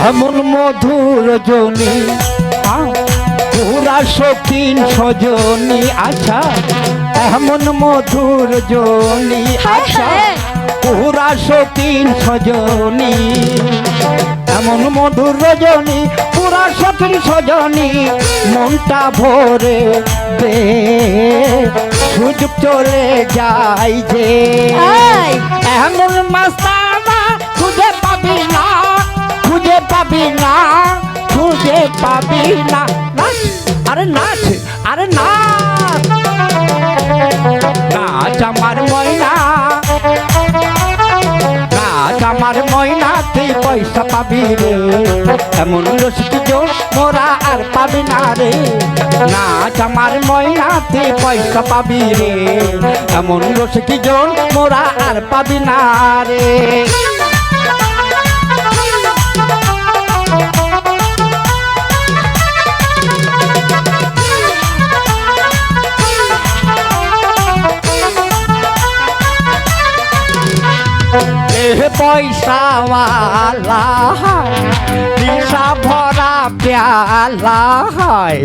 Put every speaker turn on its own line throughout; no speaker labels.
এমন মধুর জনি পুরা শৌখিন সজনি আচ্ছা এমন মধুর জনি আচ্ছা
হ্যাঁ।
পুরা শৌখিন সজনি এমন মধুর রজনী পুরা শৌখিন সজনি মনটা ভরে দে সুযোগ চলে যায় যে এমন মাস্তানা পাবি না নাচ আরে নাচ আরে নাচ নাচ আমার ময়না, নাচ আমার ময়না তুই পয়সা পাবি রে। এমন রসিক জোর মোরা আর পাবি না রে। নাচ আমার ময়না তুই পয়সা পাবি রে। এমন রসিক জোর মোরা আর পাবি না রে। পয়সাওয়ালা দিশা ভরা প্যালা হয়।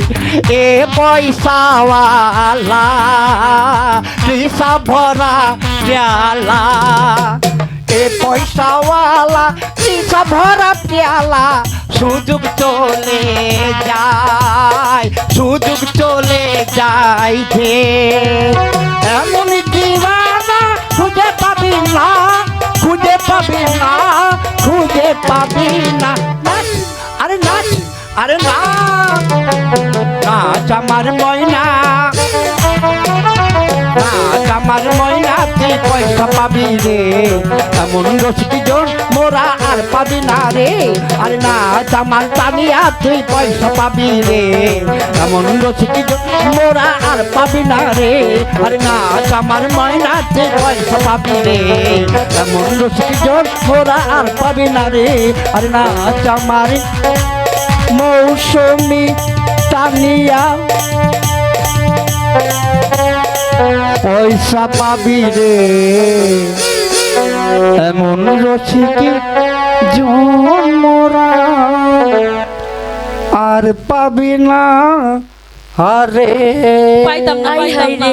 এ পয়সাওয়ালা দিশা ভরা প্যালা। এ পয়সাওয়ালা দিশা ভরা প্যালা, সুযোগ চলে যায়, সুযোগ চলে যায় যে এমন পাবি না। আরে নাচ আরে নাচ নাচ আমার ময়না। আমার ময়না তুই পয়সা পাবি রে। এমন রসিকি জোর মোরা আর পাবি না রে। আরে নাচ আমার তানিয়া তুই পয়সা পাবি রে। এমন রসিকি মোরা আর পাবি না রে। আরে নাচ আমার ময়না পয়সা পাবি রে। এমন রসিকি জোর মোরা আর পাবি না রে। আরে নাচ আমার মৌসুমি তানিয়া পয়সা পাবি রে। এমন রসিকি জমরা পাবি না আরে
পাইতাম না। পাইতাম না